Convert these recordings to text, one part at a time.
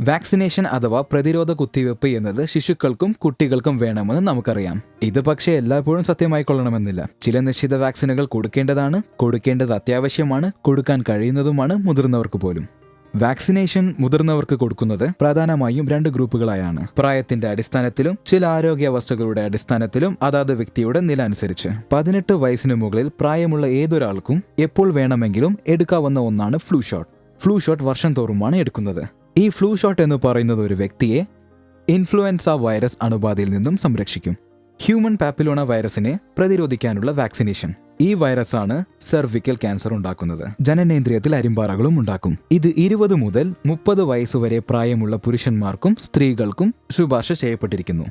Vaccination അഥവാ പ്രതിരോധ കുത്തിവയ്പ്പ് എന്നത് ശിശുക്കൾക്കും കുട്ടികൾക്കും വേണമെന്ന് നമുക്കറിയാം. ഇത് പക്ഷേ എല്ലായ്പ്പോഴും സത്യമായി കൊള്ളണമെന്നില്ല. ചില നിശ്ചിത വാക്സിനുകൾ കൊടുക്കേണ്ടതാണ് കൊടുക്കേണ്ടത് അത്യാവശ്യമാണ് കൊടുക്കാൻ കഴിയുന്നതുമാണ് മുതിർന്നവർക്ക് പോലും. വാക്സിനേഷൻ മുതിർന്നവർക്ക് കൊടുക്കുന്നത് പ്രധാനമായും രണ്ട് ഗ്രൂപ്പുകളായാണ്. പ്രായത്തിന്റെ അടിസ്ഥാനത്തിലും ചില ആരോഗ്യാവസ്ഥകളുടെ അടിസ്ഥാനത്തിലും അതാത് വ്യക്തിയുടെ നില അനുസരിച്ച്. പതിനെട്ട് വയസ്സിന് മുകളിൽ പ്രായമുള്ള ഏതൊരാൾക്കും എപ്പോൾ വേണമെങ്കിലും എടുക്കാവുന്ന ഒന്നാണ് ഫ്ലൂ ഷോട്ട്. ഫ്ലൂ ഷോട്ട് വർഷം തോറുമാണ് എടുക്കുന്നത്. ഈ ഫ്ലൂ ഷോട്ട് എന്ന് പറയുന്നത് ഒരു വ്യക്തിയെ ഇൻഫ്ലുവൻസ വൈറസ് അണുബാധയിൽ നിന്നും സംരക്ഷിക്കും. ഹ്യൂമൻ പാപ്പിലോണ വൈറസിനെ പ്രതിരോധിക്കാനുള്ള വാക്സിനേഷൻ ഈ വൈറസാണ് സെർവിക്കൽ ക്യാൻസർ ഉണ്ടാക്കുന്നത്. ജനനേന്ദ്രിയത്തിൽ അരിമ്പാറകളും ഉണ്ടാക്കും. ഇത് ഇരുപത് മുതൽ മുപ്പത് വയസ്സുവരെ പ്രായമുള്ള പുരുഷന്മാർക്കും സ്ത്രീകൾക്കും ശുപാർശ ചെയ്യപ്പെട്ടിരിക്കുന്നു.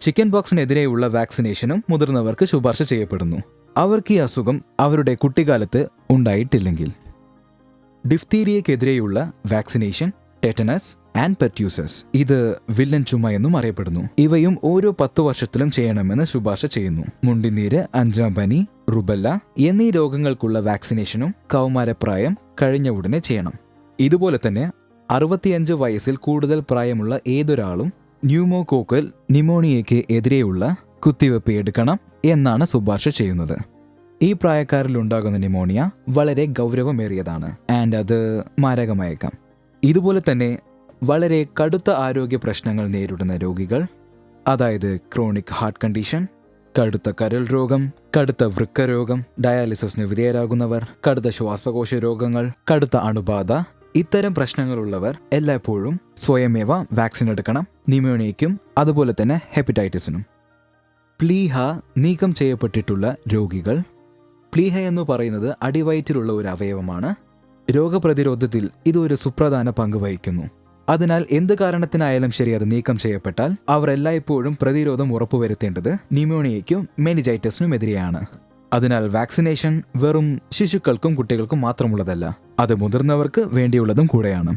ചിക്കൻ ബോക്സിനെതിരെയുള്ള വാക്സിനേഷനും മുതിർന്നവർക്ക് ശുപാർശ ചെയ്യപ്പെടുന്നു. അവർക്ക് ഈ അസുഖം അവരുടെ കുട്ടിക്കാലത്ത് ഉണ്ടായിട്ടില്ലെങ്കിൽ. ഡിഫ്തീരിയക്കെതിരെയുള്ള വാക്സിനേഷൻ ടെറ്റനസ് ആൻഡ് പെറ്റ്യൂസസ് ഇത് വില്ലൻ ചുമ എന്നും അറിയപ്പെടുന്നു. ഇവയും ഓരോ പത്തു വർഷത്തിലും ചെയ്യണമെന്ന് ശുപാർശ ചെയ്യുന്നു. മുണ്ടിനീര് അഞ്ചാം പനി റുബല്ല എന്നീ രോഗങ്ങൾക്കുള്ള വാക്സിനേഷനും കൗമാരപ്രായം കഴിഞ്ഞ ഉടനെ ചെയ്യണം. ഇതുപോലെ തന്നെ അറുപത്തിയഞ്ച് വയസ്സിൽ കൂടുതൽ പ്രായമുള്ള ഏതൊരാളും ന്യൂമോകോക്കൽ നിമോണിയയ്ക്ക് എതിരെയുള്ള കുത്തിവെപ്പ് എടുക്കണം എന്നാണ് ശുപാർശ ചെയ്യുന്നത്. ഈ പ്രായക്കാരിൽ ഉണ്ടാകുന്ന നിമോണിയ വളരെ ഗൗരവമേറിയതാണ്. ആൻഡ് അത് മാരകമായേക്കാം. ഇതുപോലെ തന്നെ വളരെ കടുത്ത ആരോഗ്യ പ്രശ്നങ്ങൾ നേരിടുന്ന രോഗികൾ അതായത് ക്രോണിക് ഹാർട്ട് കണ്ടീഷൻ കടുത്ത കരൾ രോഗം കടുത്ത വൃക്ക രോഗം ഡയാലിസിസിന് വിധേയരാകുന്നവർ കടുത്ത ശ്വാസകോശ രോഗങ്ങൾ കടുത്ത അണുബാധ ഇത്തരം പ്രശ്നങ്ങളുള്ളവർ എല്ലായ്പ്പോഴും സ്വയമേവ വാക്സിൻ എടുക്കണം നിമോണിയയ്ക്കും അതുപോലെ തന്നെ ഹെപ്പറ്റൈറ്റിസിനും. പ്ലീഹ നീക്കം ചെയ്യപ്പെട്ടിട്ടുള്ള രോഗികൾ പ്ലീഹ എന്ന് പറയുന്നത് അടിവയറ്റിലുള്ള ഒരു അവയവമാണ്. രോഗപ്രതിരോധത്തിൽ ഇത് ഒരു സുപ്രധാന പങ്ക് വഹിക്കുന്നു. അതിനാൽ എന്ത് കാരണത്തിനായാലും ശരി അത് നീക്കം ചെയ്യപ്പെട്ടാൽ അവർ എല്ലായ്പ്പോഴും പ്രതിരോധം ഉറപ്പുവരുത്തേണ്ടത് ന്യൂമോണിയയ്ക്കും മെനിജൈറ്റസിനും എതിരെയാണ് അതിനാൽ വാക്സിനേഷൻ വെറും ശിശുക്കൾക്കും കുട്ടികൾക്കും മാത്രമുള്ളതല്ല അത് മുതിർന്നവർക്ക് വേണ്ടിയുള്ളതും കൂടെയാണ്.